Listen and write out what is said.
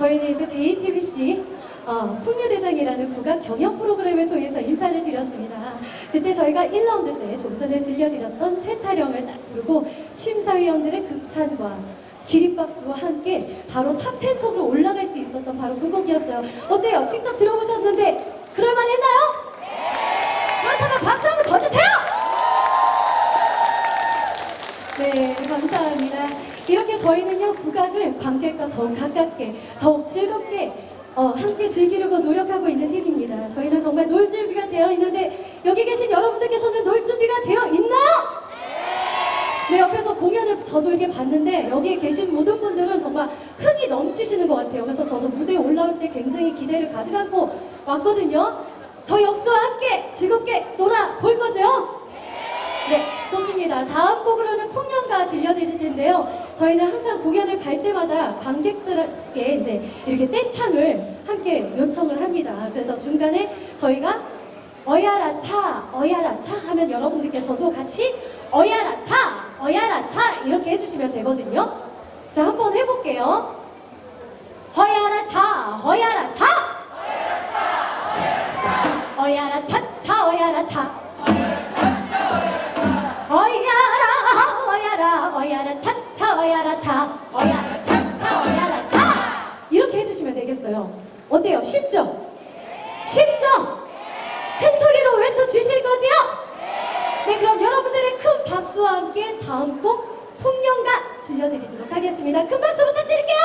저희는 이제 JTBC 어, 풍류대장이라는 국악 경연 프로그램을 통해서 인사를 드렸습니다. 그때 저희가 1라운드 때 좀 전에 들려드렸던 세 타령을 딱 부르고 심사위원들의 극찬과 기립박수와 함께 바로 탑10석으로 올라갈 수 있었던 바로 그 곡이었어요. 어때요? 직접 들어보셨는데 그럴만 했나요? 그렇다면 박수 한번 더 주세요! 네, 감사합니다. 이렇게 저희는요, 국악을 관객과 더욱 가깝게, 더욱 즐겁게, 어, 함께 즐기려고 노력하고 있는 팀입니다. 저희는 정말 놀 준비가 되어 있는데, 여기 계신 여러분들께서는 놀 준비가 되어 있나요? 네, 옆에서 공연을 저도 이렇게 봤는데, 여기에 계신 모든 분들은 정말 흥이 넘치시는 것 같아요. 그래서 저도 무대에 올라올 때 굉장히 기대를 가득 안고 왔거든요. 저희 역수와 함께 즐겁게 놀아볼 거죠? 네, 좋습니다. 다음 곡으로는 풍년가 들려드릴 텐데요. 저희는 항상 공연을 갈 때마다 관객들에게 이제 이렇게 떼창을 함께 요청을 합니다. 그래서 중간에 저희가 어야라 차, 어야라 차 하면 여러분들께서도 같이 어야라 차, 어야라 차 이렇게 해주시면 되거든요. 자, 한번 해볼게요. 허야라 차, 허야라 차, 어야라 차, 차, 어야라 차. 어야라 어야라 차 어야라 차차 어야라 차 이렇게 해주시면 되겠어요 어때요? 쉽죠? 쉽죠? 큰 소리로 외쳐주실 거지요? 네 그럼 여러분들의 큰 박수와 함께 다음 곡 풍년가 들려드리도록 하겠습니다 큰 박수 부탁드릴게요